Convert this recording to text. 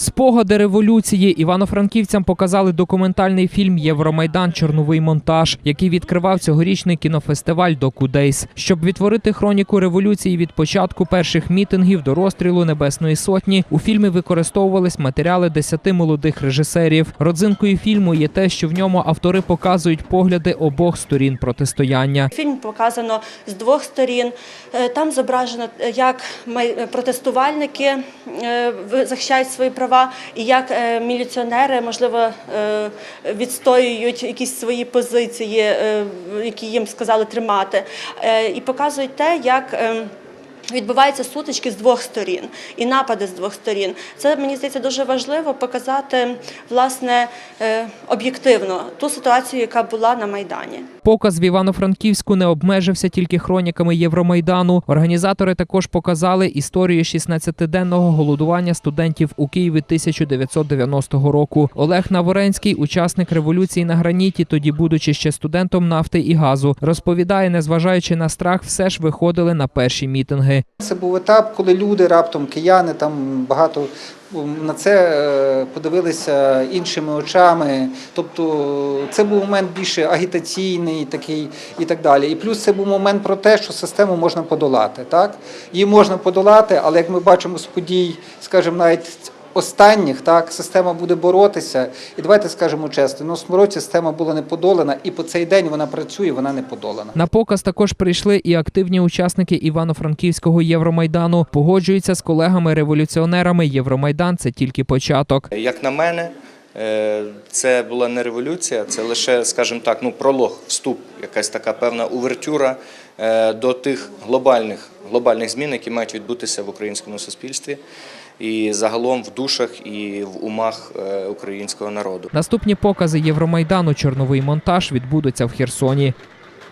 Спогади революції івано-франківцям показали документальний фільм Євромайдан Чорновий монтаж, який відкривав цьогорічний кінофестиваль Докудейс. Щоб відтворити хроніку революції від початку перших мітингів до розстрілу Небесної Сотні, у фільмі використовувались матеріали десяти молодих режисерів. Родзинкою фільму є те, що в ньому автори показують погляди обох сторін протистояння. Фільм показано з двох сторін. Е, Там зображено, е, як протестувальники е, захищають свої права, і як е, міліціонери, можливо, е, відстоюють якісь свої позиції, е, які їм сказали тримати. І показують те, як. Відбуваються сутички з двох сторін і напади з двох сторін. Це мені здається дуже важливо показати власне е, об'єктивно ту ситуацію, яка була на майдані. Показ в Івано-Франківську не обмежився тільки хроніками Євромайдану. Організатори також показали історію 16-денного голодування студентів у Києві 1990 року. Олег Наворенський, учасник революції на граніті, тоді будучи ще студентом нафти і газу, розповідає, незважаючи на страх, все ж виходили на перші мітинги. Це був етап, коли люди раптом кияни там багато на це е, подивилися іншими очами. Тобто це був момент більше агітаційний, такий і так далі. І плюс це був момент про те, що систему можна подолати. Так її можна подолати, але як ми бачимо з подій, скажімо, навіть. Останніх так система буде боротися, і давайте скажемо чесно, ну в році система була не подолана, і по цей день вона працює, вона не подолана. На показ також прийшли і активні учасники Івано-Франківського Євромайдану. Погоджуються з колегами-революціонерами. Євромайдан це тільки початок. Як на мене, е, це була не революція, це лише, скажімо так, ну пролог, вступ, якась така певна увертюра е, до тих глобальних, глобальних змін, які мають відбутися в українському суспільстві і загалом в душах і в умах е, українського народу. Наступні покази Євромайдану Чорновий монтаж відбудуться в Херсоні.